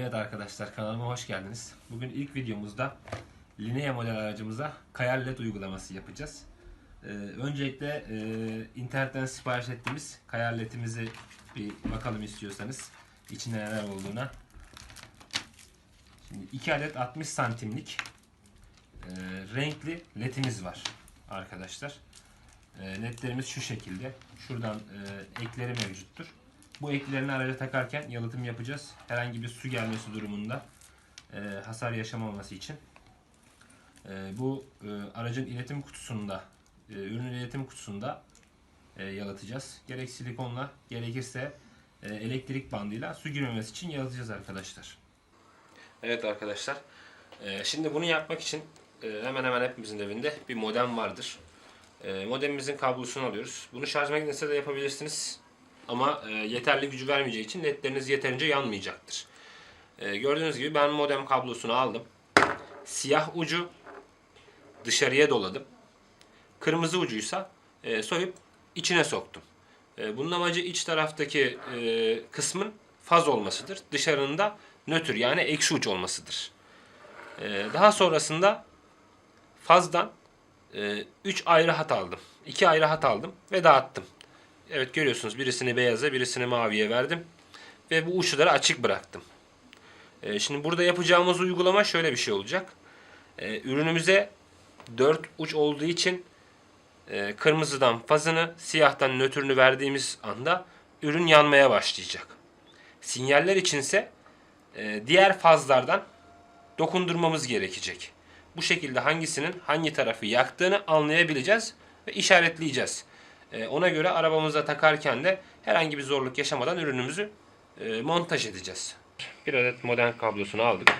Evet arkadaşlar kanalıma hoş geldiniz. Bugün ilk videomuzda Linea model aracımıza Kayal LED uygulaması yapacağız. Ee, öncelikle e, internetten sipariş ettiğimiz Kayal LED'imizi bir bakalım istiyorsanız içinde neler olduğuna. Şimdi 2 adet 60 santimlik e, renkli ledimiz var arkadaşlar. E, ledlerimiz şu şekilde. Şuradan e, ekleri mevcuttur. Bu eklerini araca takarken yalıtım yapacağız. Herhangi bir su gelmesi durumunda e, hasar yaşamaması için. E, bu e, aracın iletim kutusunda, e, ürünün iletim kutusunda e, yalıtacağız. Gerek silikonla, gerekirse e, elektrik bandıyla su girmemesi için yalıtacağız arkadaşlar. Evet arkadaşlar. e, şimdi bunu yapmak için e, hemen hemen hepimizin evinde bir modem vardır. E, modemimizin kablosunu alıyoruz. Bunu şarj makinesine de yapabilirsiniz. Ama e, yeterli gücü vermeyeceği için ledleriniz yeterince yanmayacaktır. E, gördüğünüz gibi ben modem kablosunu aldım. Siyah ucu dışarıya doladım. Kırmızı ucuysa e, soyup içine soktum. E, bunun amacı iç taraftaki e, kısmın faz olmasıdır. Dışarının da nötr yani eksi uç olmasıdır. E, daha sonrasında fazdan 3 ayrı hat aldım. 2 ayrı hat aldım ve dağıttım. Evet görüyorsunuz birisini beyaza birisini maviye verdim. Ve bu uçları açık bıraktım. Ee, şimdi burada yapacağımız uygulama şöyle bir şey olacak. Ee, ürünümüze 4 uç olduğu için e, kırmızıdan fazını siyahtan nötrünü verdiğimiz anda ürün yanmaya başlayacak. Sinyaller içinse e, diğer fazlardan dokundurmamız gerekecek. Bu şekilde hangisinin hangi tarafı yaktığını anlayabileceğiz ve işaretleyeceğiz. E, ona göre arabamıza takarken de herhangi bir zorluk yaşamadan ürünümüzü e, montaj edeceğiz. Bir adet modem kablosunu aldık.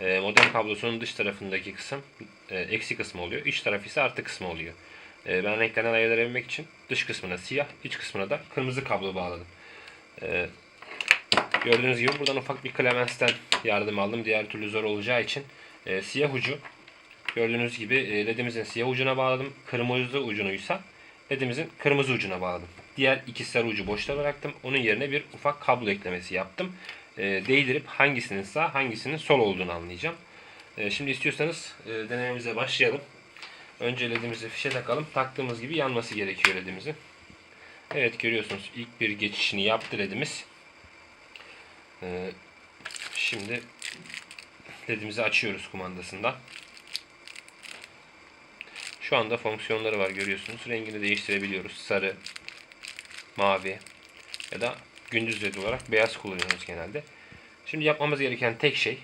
E, modem kablosunun dış tarafındaki kısım e, eksi kısmı oluyor. İç tarafı ise artı kısmı oluyor. E, ben renklerini ayırabilmek için dış kısmına siyah, iç kısmına da kırmızı kablo bağladım. Gördüğünüz gibi buradan ufak bir Clemens'ten yardım aldım. Diğer türlü zor olacağı için e, siyah ucu gördüğünüz gibi ledimizin siyah ucuna bağladım. Kırmızı ucunuysa ledimizin kırmızı ucuna bağladım. Diğer iki sarı ucu boşta bıraktım. Onun yerine bir ufak kablo eklemesi yaptım. E, değdirip hangisinin sağ hangisinin sol olduğunu anlayacağım. E, şimdi istiyorsanız e, denememize başlayalım. Önce ledimizi fişe takalım. Taktığımız gibi yanması gerekiyor ledimizin. Evet görüyorsunuz ilk bir geçişini yaptı ledimiz. E, şimdi ledimizi açıyoruz kumandasından. Şu anda fonksiyonları var görüyorsunuz. Rengini değiştirebiliyoruz. Sarı, mavi ya da gündüz led olarak beyaz kullanıyoruz genelde. Şimdi yapmamız gereken tek şey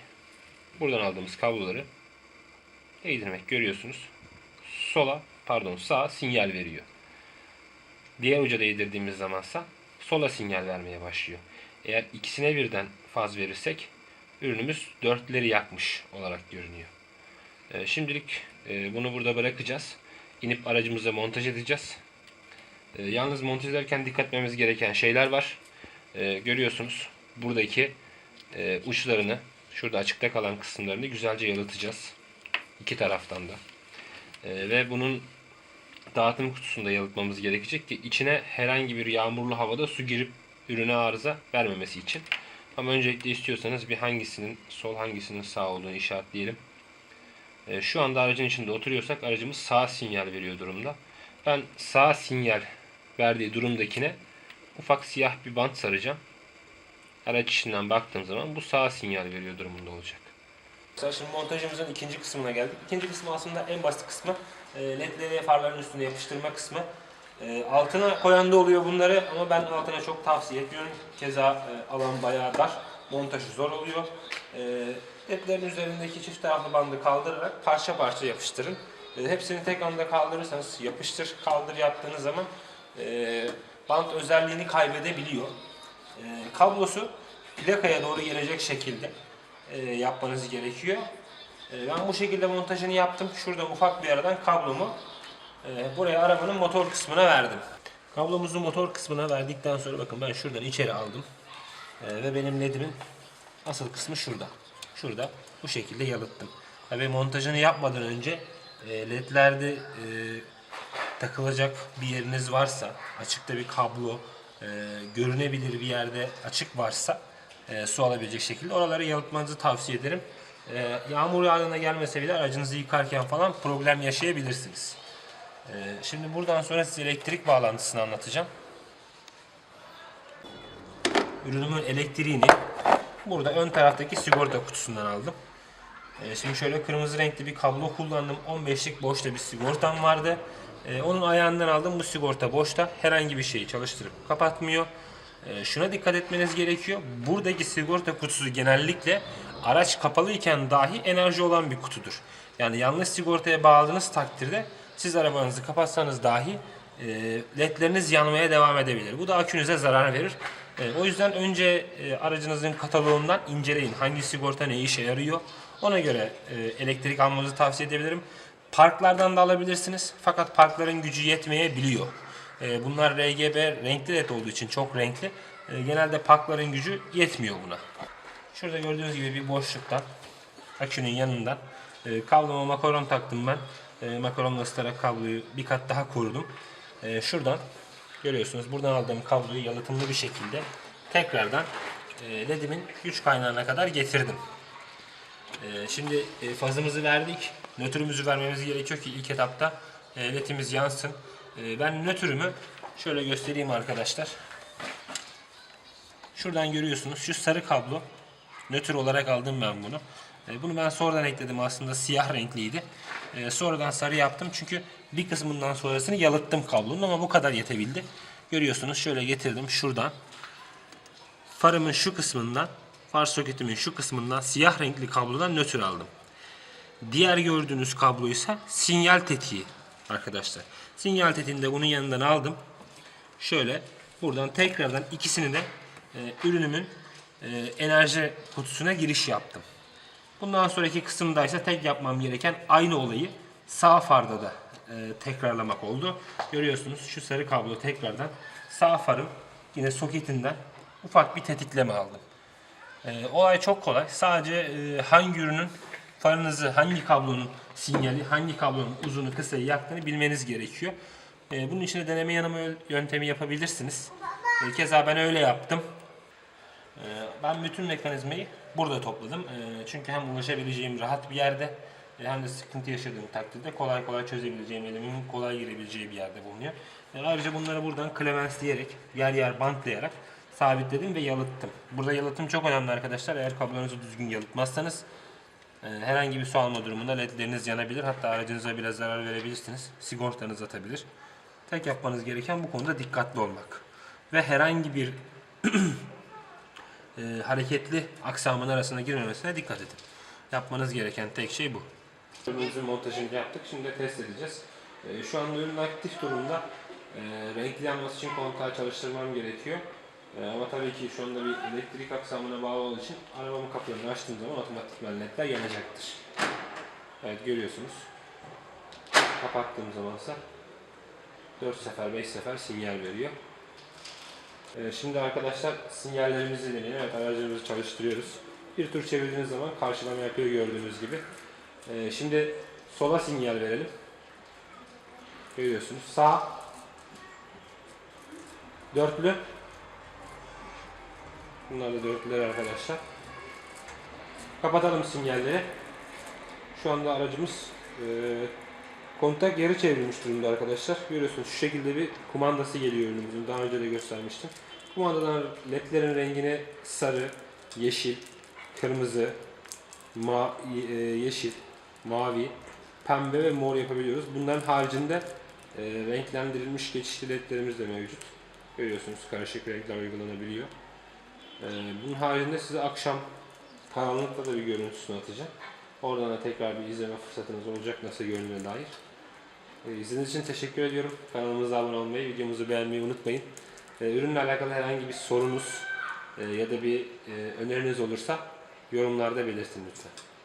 buradan aldığımız kabloları değdirmek görüyorsunuz. Sola pardon sağa sinyal veriyor. Diğer uca değdirdiğimiz zamansa sola sinyal vermeye başlıyor. Eğer ikisine birden faz verirsek ürünümüz dörtleri yakmış olarak görünüyor. Ee, şimdilik e, bunu burada bırakacağız. İnip aracımıza montaj edeceğiz. Ee, yalnız montaj ederken dikkat etmemiz gereken şeyler var. Ee, görüyorsunuz buradaki e, uçlarını, şurada açıkta kalan kısımlarını güzelce yalıtacağız. İki taraftan da. ve bunun dağıtım kutusunda yalıtmamız gerekecek ki içine herhangi bir yağmurlu havada su girip ürüne arıza vermemesi için. Ama öncelikle istiyorsanız bir hangisinin sol hangisinin sağ olduğunu işaretleyelim. E, şu anda aracın içinde oturuyorsak aracımız sağ sinyal veriyor durumda. Ben sağ sinyal verdiği durumdakine ufak siyah bir bant saracağım. Araç içinden baktığım zaman bu sağ sinyal veriyor durumunda olacak. Şimdi montajımızın ikinci kısmına geldik. İkinci kısmı aslında en basit kısmı. E, ledleri farların üstüne yapıştırma kısmı. E, altına koyan da oluyor bunları ama ben altına çok tavsiye etmiyorum. Keza alan bayağı dar. Montajı zor oluyor. ledlerin üzerindeki çift taraflı bandı kaldırarak parça parça yapıştırın. hepsini tek anda kaldırırsanız yapıştır kaldır yaptığınız zaman bant özelliğini kaybedebiliyor. kablosu plakaya doğru gelecek şekilde yapmanız gerekiyor. ben bu şekilde montajını yaptım. Şurada ufak bir aradan kablomu buraya arabanın motor kısmına verdim. Kablomuzu motor kısmına verdikten sonra bakın ben şuradan içeri aldım. Ve benim ledimin asıl kısmı şurada. Şurada bu şekilde yalıttım. Tabii montajını yapmadan önce ledlerde e, takılacak bir yeriniz varsa, açıkta bir kablo, e, görünebilir bir yerde açık varsa e, su alabilecek şekilde. Oraları yalıtmanızı tavsiye ederim. E, yağmur yağdığında gelmese bile aracınızı yıkarken falan problem yaşayabilirsiniz. E, şimdi buradan sonra size elektrik bağlantısını anlatacağım. Ürünümün elektriğini burada ön taraftaki sigorta kutusundan aldım. Ee, Şimdi şöyle kırmızı renkli bir kablo kullandım. 15'lik boşta bir sigortam vardı. Ee, Onun ayağından aldım. Bu sigorta boşta. Herhangi bir şeyi çalıştırıp kapatmıyor. Ee, Şuna dikkat etmeniz gerekiyor. Buradaki sigorta kutusu genellikle araç kapalı iken dahi enerji olan bir kutudur. Yani yanlış sigortaya bağladığınız takdirde siz arabanızı kapatsanız dahi e, ledleriniz yanmaya devam edebilir. Bu da akünüze zarar verir. E, O yüzden önce e, aracınızın kataloğundan inceleyin. Hangi sigorta ne işe yarıyor. Ona göre e, elektrik almanızı tavsiye edebilirim. Parklardan da alabilirsiniz. Fakat parkların gücü yetmeyebiliyor. E, Bunlar RGB renkli led olduğu için çok renkli. E, Genelde parkların gücü yetmiyor buna. Şurada gördüğünüz gibi bir boşluktan akünün yanından e, kabloma makaron taktım ben. E, makaronla ısıtarak kabloyu bir kat daha korudum. E, şuradan görüyorsunuz buradan aldığım kabloyu yalıtımlı bir şekilde tekrardan e, ledimin güç kaynağına kadar getirdim. E, şimdi e, fazımızı verdik. Nötrümüzü vermemiz gerekiyor ki ilk etapta e, ledimiz yansın. E, ben nötrümü şöyle göstereyim arkadaşlar. Şuradan görüyorsunuz şu sarı kablo nötr olarak aldım ben bunu. E, Bunu ben sonradan ekledim aslında siyah renkliydi. E, Sonradan sarı yaptım çünkü bir kısmından sonrasını yalıttım kablonun ama bu kadar yetebildi. Görüyorsunuz şöyle getirdim şuradan. Farımın şu kısmından, far soketimin şu kısmından siyah renkli kablodan nötr aldım. Diğer gördüğünüz kablo ise sinyal tetiği arkadaşlar. Sinyal tetiğini de bunun yanından aldım. Şöyle buradan tekrardan ikisini de e, ürünümün e, enerji kutusuna giriş yaptım. Bundan sonraki kısımda ise tek yapmam gereken aynı olayı sağ farda da e, tekrarlamak oldu. Görüyorsunuz şu sarı kablo tekrardan sağ farın yine soketinden ufak bir tetikleme aldım. E, olay çok kolay. Sadece e, hangi ürünün farınızı, hangi kablonun sinyali, hangi kablonun uzunu, kısayı yaktığını bilmeniz gerekiyor. E, bunun için de deneme yanılma yöntemi yapabilirsiniz. E, keza ben öyle yaptım. Ee, Ben bütün mekanizmayı burada topladım. Ee, Çünkü hem ulaşabileceğim rahat bir yerde e, hem de sıkıntı yaşadığım takdirde kolay kolay çözebileceğim, elimin kolay girebileceği bir yerde bulunuyor. Ee, Ayrıca bunları buradan klemensleyerek, yer yer bantlayarak sabitledim ve yalıttım. Burada yalıtım çok önemli arkadaşlar. Eğer kablonuzu düzgün yalıtmazsanız e, herhangi bir su alma durumunda ledleriniz yanabilir. Hatta aracınıza biraz zarar verebilirsiniz. Sigortanız atabilir. Tek yapmanız gereken bu konuda dikkatli olmak. Ve herhangi bir e, hareketli aksamın arasına girmemesine dikkat edin. Yapmanız gereken tek şey bu. Ürünümüzün montajını yaptık. Şimdi test edeceğiz. E, şu anda ürün aktif durumda. E, renkli yanması için kontağı çalıştırmam gerekiyor. E, ama tabii ki şu anda bir elektrik aksamına bağlı olduğu için arabamın kapılarını açtığım zaman otomatikman ledler yanacaktır. Evet görüyorsunuz. Kapattığım zamansa 4 sefer 5 sefer sinyal veriyor. Ee, Şimdi arkadaşlar sinyallerimizi deneyelim. Evet aracımızı çalıştırıyoruz. Bir tur çevirdiğiniz zaman karşılama yapıyor gördüğünüz gibi. Ee, Şimdi sola sinyal verelim. Görüyorsunuz. Sağ. Dörtlü. Bunlar da dörtlüler arkadaşlar. Kapatalım sinyalleri. Şu anda aracımız e, kontak yarı çevrilmiş durumda arkadaşlar. Görüyorsunuz şu şekilde bir kumandası geliyor ürünümüzün. Daha önce de göstermiştim. Kumandadan ledlerin rengini sarı, yeşil, kırmızı, ma e, yeşil, mavi, pembe ve mor yapabiliyoruz. Bunların haricinde e, renklendirilmiş geçişli ledlerimiz de mevcut. Görüyorsunuz karışık renkler uygulanabiliyor. E, bunun haricinde size akşam karanlıkta da bir görüntüsünü atacağım. Oradan da tekrar bir izleme fırsatınız olacak nasıl göründüğüne dair. E, İzlediğiniz için teşekkür ediyorum. Kanalımıza abone olmayı, videomuzu beğenmeyi unutmayın. E, Ürünle alakalı herhangi bir sorunuz e, ya da bir e, öneriniz olursa yorumlarda belirtin lütfen.